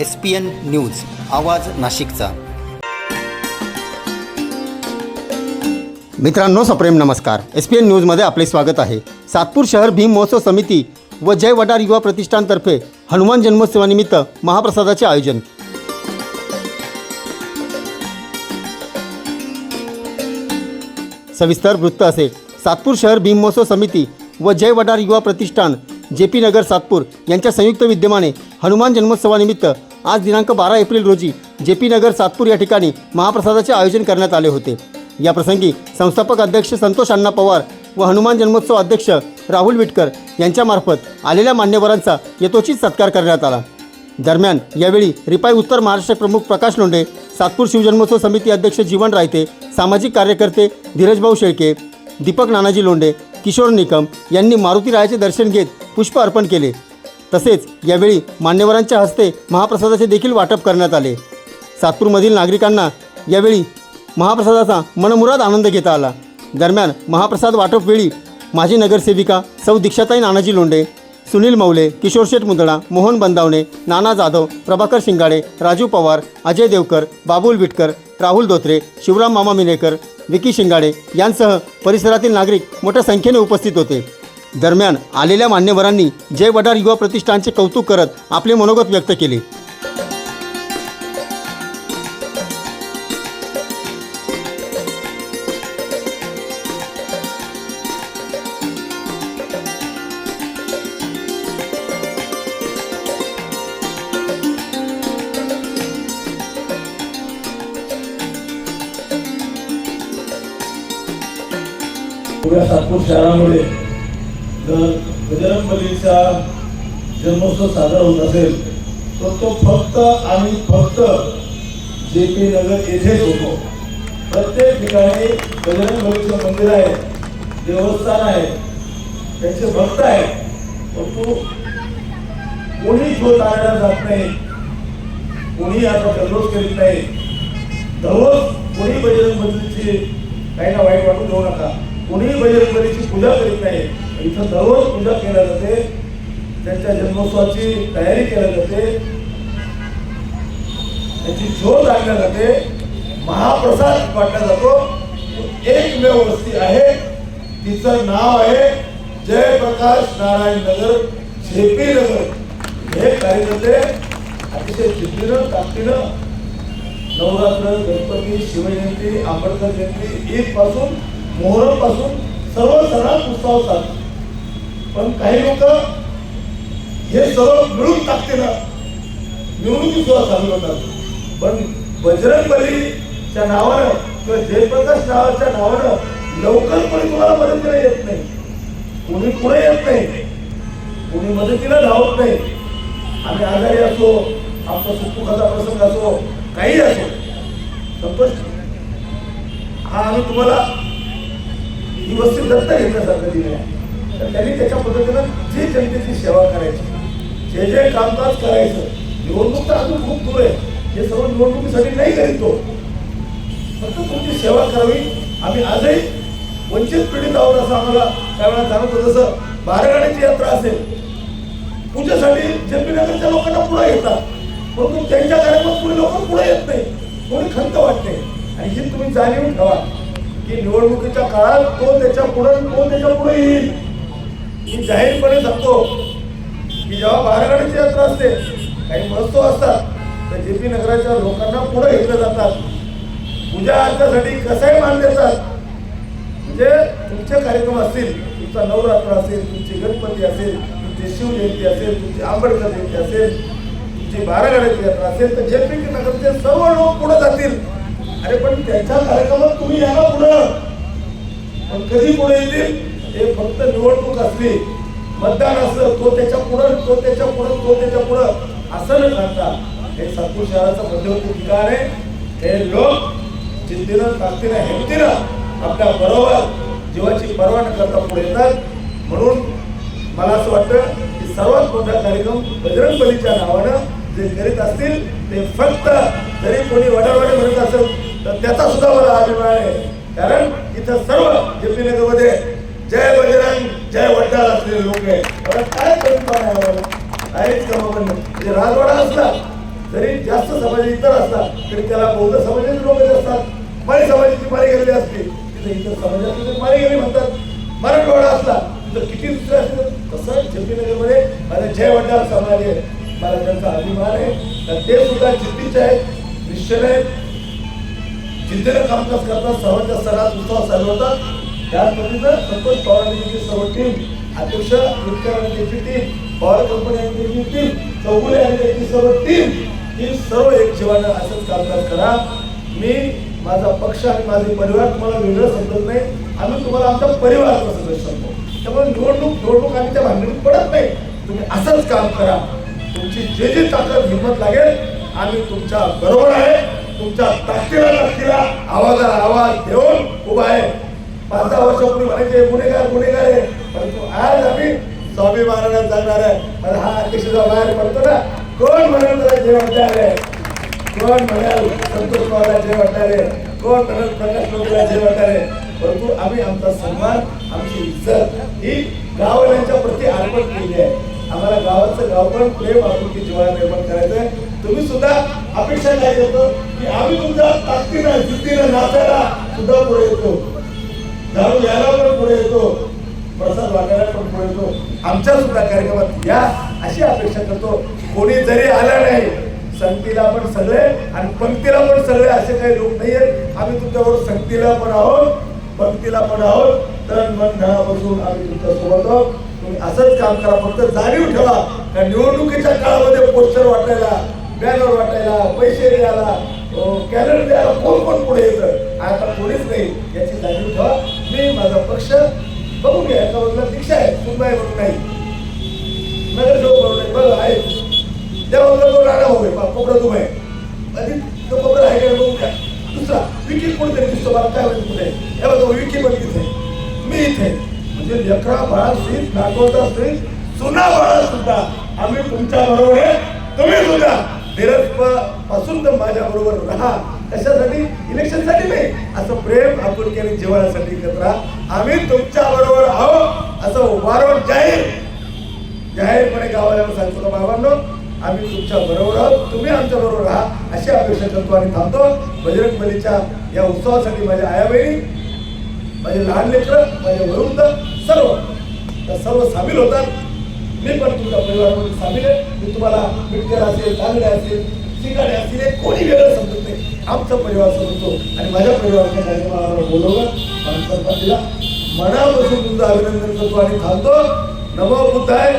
S P N news आवाज नाशिकचा. मित्रांनो सप्रेम नमस्कार. एस पी एन न्यूजमध्ये आपले स्वागत आहे. सातपूर शहर भीम महोत्सव समिती व जय वडार युवा प्रतिष्ठानतर्फे हनुमान जन्मोत्सवानिमित्त महाप्रसादाचे आयोजन. सविस्तर वृत्त असे. सातपूर शहर भीम महोत्सव समिती व जय वडार युवा प्रतिष्ठान जे पी नगर सातपूर यांच्या संयुक्त विद्यमाने हनुमान जन्मोत्सवानिमित्त आज दिनांक बारा एप्रिल रोजी जे पी नगर सातपूर या ठिकाणी महाप्रसादाचे आयोजन करण्यात आले होते. या प्रसंगी संस्थापक अध्यक्ष संतोष अण्णा पवार व हनुमान जन्मोत्सव अध्यक्ष राहुल विटकर यांच्यामार्फत आलेल्या मान्यवरांचा यथोचित सत्कार करण्यात आला. दरम्यान यावेळी रिपाई उत्तर महाराष्ट्र प्रमुख प्रकाश लोंढे सातपूर शिवजन्मोत्सव समिती अध्यक्ष जीवन रायते सामाजिक कार्यकर्ते धीरजभाऊ शेळके दीपक नानाजी लोंढे किशोर निकम यांनी मारुती रायाचे दर्शन घेत पुष्प अर्पण केले. तसेच यावेळी मान्यवरांच्या हस्ते महाप्रसादाचे देखील वाटप करण्यात आले. सातपूरमधील नागरिकांना यावेळी महाप्रसादाचा मनमुराद आनंद घेता आला. दरम्यान महाप्रसाद वाटपवेळी माजी नगरसेविका सौ दीक्षाताई नानाजी लोंडे सुनील मौले किशोर शेठ मुंदडा मोहन बंदावणे नाना जाधव प्रभाकर शिंगाडे राजू पवार अजय देवकर बाबुल विटकर राहुल धोत्रे शिवराम मामा मिनेकर विकी शिंगाडे यांसह परिसरातील नागरिक मोठ्या संख्येने उपस्थित होते. दरम्यान आलेल्या मान्यवरांनी जय वडार युवा प्रतिष्ठानचे कौतुक करत आपले मनोगत व्यक्त केले. पुऱ्या सातपूर शहरामध्ये जर बजरंगबलीचा जन्मोत्सव साजरा होत असेल तर तो फक्त आणि फक्त जे पी नगर येथेच होतो. प्रत्येक ठिकाणी बजरंगबलीचं मंदिर आहे देवस्थान आहे त्यांचे भक्त आहेत परंतु कोणी तो टाळला जात नाही कोणी आता जल्लोष करीत नाही. दररोज कोणी बजरंग बलीची काही ना वाईट वाटू देऊ नका. कोणीही बजरंग बलीची पूजा करीत नाही. इथं दररोज पूजा केल्या जाते. त्यांच्या जन्मोत्सवाची तयारी केल्या जाते. त्याची शोध लागल्या जाते. महाप्रसाद वाटला जातो. एकमेव वस्ती आहे. तिचं नाव आहे जयप्रकाश नारायण नगर झेपी नगर. हे कार्यकर्ते अतिशय जिद्दीनं ताकदीनं नवरात्र गणपती शिवजयंती आंबेडकर जयंती ईदपासून मोहरमपासून सर्व सणात उत्सव साधतात पण काही लोक हे सर्व मिळून टाकते ना मिळून सुद्धा चालू होतात. पण बजरंग बलीच्या नावानं किंवा जयप्रकाश नावाच्या नावानं लवकर कोणी तुम्हाला मदतीला येत नाही. कोणी पुढे येत नाही. कोणी मदतीला धावत नाही. आम्ही आजारी असो आमचा सुखदुःखाचा प्रसंग असो काही असो संतोष हा आम्ही तुम्हाला ही वस्तू दत्त घेतल्यासारखं दिली आहे. तर त्यांनी त्याच्या पद्धतीनं जी जनतेची सेवा करायची जे जे कामकाज करायचं निवडणूक तर अजून खूप दूर आहे. हे सर्व निवडणुकीसाठी नाही करीत तो. फक्त तुमची सेवा करावी. आम्ही आजही वंचित पीडित आहोत असं आम्हाला त्यावेळेला जाणवतं. जसं बारागाड्याची यात्रा असेल पूजेसाठी जेपी नगरच्या लोकांना पुढे येतात. परंतु त्यांच्या कार्यक्रमात पुढे लोक पुढे येत नाही. कोणी खंत वाटते आणि ही तुम्ही जाणीव ठेवा की निवडणुकीच्या काळात कोण त्याच्या पुढे कोण त्याच्या पुढे येईल. मी जाहीरपणे सांगतो की जेव्हा बाहेरगाडीची यात्रा असते काही महोत्सव असतात तर जे पी नगराच्या लोकांना पुढे घेतलं जातात. पूजा अर्चासाठी कसाही मान देतात. म्हणजे तुमचे कार्यक्रम असतील तुमचा नवरात्र असेल तुमची गणपती असेल तुमची शिवजयंती असेल तुमची आंबेडकर जयंती असेल तुमची बारागाड्याची यात्रा असेल तर जे पी नगरचे सर्व लोक पुढे जातील. अरे पण त्यांच्या कार्यक्रमात तुम्ही या ना पुढं. पण कधी पुढे येतील? हे फक्त निवडणूक असली मतदान असलं तो त्याच्या पुढं तो त्याच्या पुढं तो त्याच्या पुढं. असं न करता हे सातपूर शहराचं मध्यवर्ती ठिकाण आहे. हे लोक चिंतेनं ताकदीनं हिमतीनं आपल्या बरोबर जीवाची पर्वा न करता पुढे येतात. म्हणून मला असं वाटतं की सर्वात मोठा कार्यक्रम बजरंग बलीच्या नावानं जे करीत असतील ते फक्त जरी कोणी वडावाडी म्हणत असेल तर त्याचा सुद्धा मला अभिमान आहे. कारण इथं सर्व जे पी नगरमध्ये असलेले लोक आहे मला काय कमी आहे काहीच कमी नाही. म्हणजे राजवाडा असला जास्त समाज इतर असतात तरी त्याला बौद्ध समाजाचे लोक असतात माळी समाजाची मारी गेलेली असते. तिथे इतर समाजाची मारी गेली म्हणतात. मराठवाडा असला तिथं किती दुसरं असलं तसं जपीनगरमध्ये माझा जय वडार समाज आहे. मला त्यांचा अभिमान आहे. तर ते सुद्धा जिद्दीचे आहेत निश्चय आहेत. जिद्दीनं कामकाज करतात सर्वांच्या स्तरात उत्साह चालवतात त्याच पद्धतीनं संतोष पवार यांची सर्व टीम आदर्श विटकर आणि टीम पवार कंपनी आणि टीम चौगुले आणि त्याची सर्व टीम ही सर्व एक जीवानं असंच कामकाज करा. मी माझा पक्ष आणि माझे परिवार तुम्हाला वेगळं समजत नाही. आम्ही तुम्हाला आमचा परिवाराचा सदस्य सांगतो. त्यामुळे निवडणूक निवडणूक आम्ही त्या भांडणीत पडत नाही. तुम्ही असंच काम करा. तुमची जे जे ताकद हिंमत लागेल आम्ही तुमच्या बरोबर आहे. तुमच्या ताकदीला ताकदीला आवाजाला आवाज देऊन उभा आहे. पाच दहा वर्षापूर्वी म्हणायचे गुन्हेगार गुन्हेगार आहे. परंतु आज आम्ही स्वामी महाराजांना सांगणार आहे. मला हा अध्यक्ष जेव्हा बाहेर पडतो ना. कोण म्हणाल त्याला जे वाटणार आहे? कोण म्हणाल संतोष पवारला जे वाटणार आहे? कोण म्हणाल प्रकाश लोकला जे वाटणार आहे? परंतु आम्ही आमचा सन्मान आमची इज्जत ही गाववाल्यांच्या प्रती अर्पण केली आहे. आम्हाला गावाचं गावपण प्रेम आपुलकी जीवाला निर्माण करायचं आहे. तुम्ही सुद्धा अपेक्षा काय करतो की आम्ही तुमच्या ताकदीनं जिद्दीनं नाचायला सुद्धा पुढे येतो. दारू घ्यायला पण पुढे येतो. प्रसाद वाटायला पण पुढे येतो. आमच्या सुद्धा कार्यक्रमात या अशी अपेक्षा करतो. कोणी जरी आला नाही संगतीला पण सगळे आणि पंक्तीला पण सगळे असे काही लोक नाही आहेत आम्ही तुमच्याबरोबर संगतीला पण आहोत पंक्तीला पण आहोत. तन मन धनापासून आम्ही तुमच्यासोबत आहोत. तुम्ही असंच काम करा. फक्त जाणीव ठेवा का निवडणुकीच्या काळामध्ये पोस्टर वाटायला बॅनर वाटायला पैसे द्यायला कॅलेंडर द्यायला कोण कोण पुढे येतं? आता कोणीच नाही याची जाणीव ठेवा. मी माझा पक्ष बघून घ्या एका बाजूला दीक्षा आहे सुनबाई म्हणून नाही. नगरसेवक म्हणून नाही बघा आहे. त्या बाजूला तो राणा होय आहे कोपरा तुम्ही अधिक तो कोपरा आहे का बघून घ्या. दुसरा विकी कोणतरी दिसतो मला काय माहिती कुठे? आहे? हे बघा विकी पण तिथे मी इथे म्हणजे लेकरा बाळा स्त्रीत नागवता स्त्रीत सुना बाळा सुद्धा. आम्ही तुमच्या बरोबर आहे तुम्ही सुद्धा. मिरजपासून तर माझ्या बरोबर राहा. कशासाठी? इलेक्शनसाठी नाही असं प्रेम आपुलकीने जिव्हाळ्यासाठी एकत्र. राहा आम्ही तुमच्या बरोबर आहोत असं वारंवार जाहीर. जाहीरपणे गावाला सांगतो का बाबांनो आम्ही तुमच्या बरोबर आहोत तुम्ही आमच्या बरोबर राहा अशी अपेक्षा करतो आणि थांबतो. बजरंग बलीच्या या उत्सवासाठी माझ्या आया बहिणी माझे लहान लेकर माझे वृद्ध सर्व त्या सर्व सामील होतात. मी पण तुमच्या परिवारामध्ये सामील आहे. मी तुम्हाला मिटकर असेल तांगडे असेल शिकाडे असतील कोणी वेगळं समजत आमचा परिवार समजतो आणि माझ्या परिवाराच्या कार्यक्रमाला बोलवलं. तिला मनापासून तुमचं अभिनंदन करतो आणि थांबतो नमो बुद्धाय.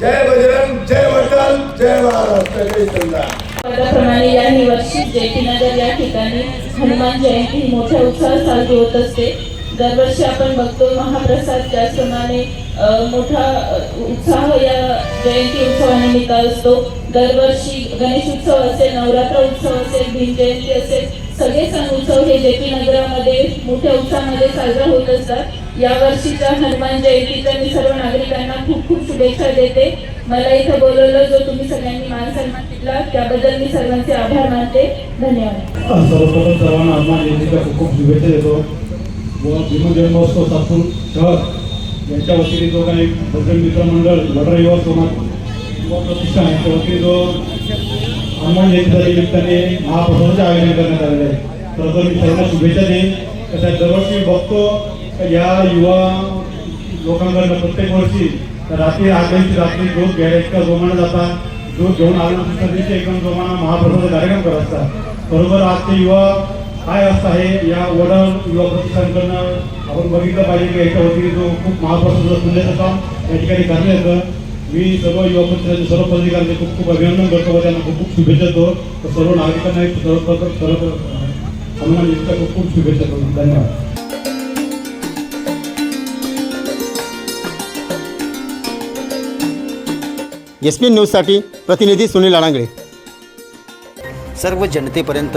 जय बजरंग जय वटल जय महाराष्ट्र जय संविधान त्याप्रमाणे याही वर्षी जयतीनगर या ठिकाणी हनुमान जयंती मोठ्या उत्साहात साजरी होत असते. दरवर्षी आपण बघतो महाप्रसाद त्याचप्रमाणे मोठा उत्साह या जयंती उत्सवानिमित्त असतो. दरवर्षी गणेश उत्सव असेल नवरात्र उत्सव असेल भीम जयंती असेल सगळे सण उत्सव हे जे पी नगरामध्ये मोठ्या उत्साहामध्ये साजरा होत असतात. या वर्षीच्या हनुमान जयंतीचा मी सर्व नागरिकांना खूप खूप शुभेच्छा देते. मला इथं बोलवलं जो तुम्ही सगळ्यांनी मान सन्मान दिला त्याबद्दल मी सर्वांचे आभार मानते. धन्यवाद. सर्वप्रथम सर्वांना हनुमान जयंतीच्या खूप खूप शुभेच्छा देतो. व भीमजन्मोत्सव सातपूर शहर यांच्या वतीने जो काही बजरंग मित्र मंडळ वडरा युवा समाज युवा प्रतिष्ठान यांच्या वतीने जो हनुमान जयंतीच्या निमित्ताने महाप्रसादाचे आयोजन करण्यात आलेले आहे. तर तर मी सर्वांना शुभेच्छा देईन. तशा दरवर्षी बघतो या युवा लोकांकडनं प्रत्येक वर्षी रात्री आठ रात्री दूध घ्यायला इतका जोमानं जातात. दूध घेऊन आल्यानंतर दुसऱ्या दिवशी एकदम जोमाना महाप्रसादाचा कार्यक्रम करत असतात. बरोबर आजचे युवा काय असतं आहे? या वडल युवा प्रतिष्ठानकडनं आपण बघितलं पाहिजे की याच्या वतीने जो खूप महाप्रसादाचं पुण्याचं काम या ठिकाणी करण्यात येतं मी सर्व युवा प्रतिष्ठानचे सर्व पदाधिकाऱ्यांचे खूप खूप अभिनंदन करतो व त्यांना खूप खूप शुभेच्छा देतो. तर सर्व नागरिकांना सर्वप्रथम सर्व हनुमान जयंतीच्या खूप खूप शुभेच्छा देतो. धन्यवाद. एस पी न्यूजसाठी प्रतिनिधी सुनील अडांगळे सर्व जनतेपर्यंत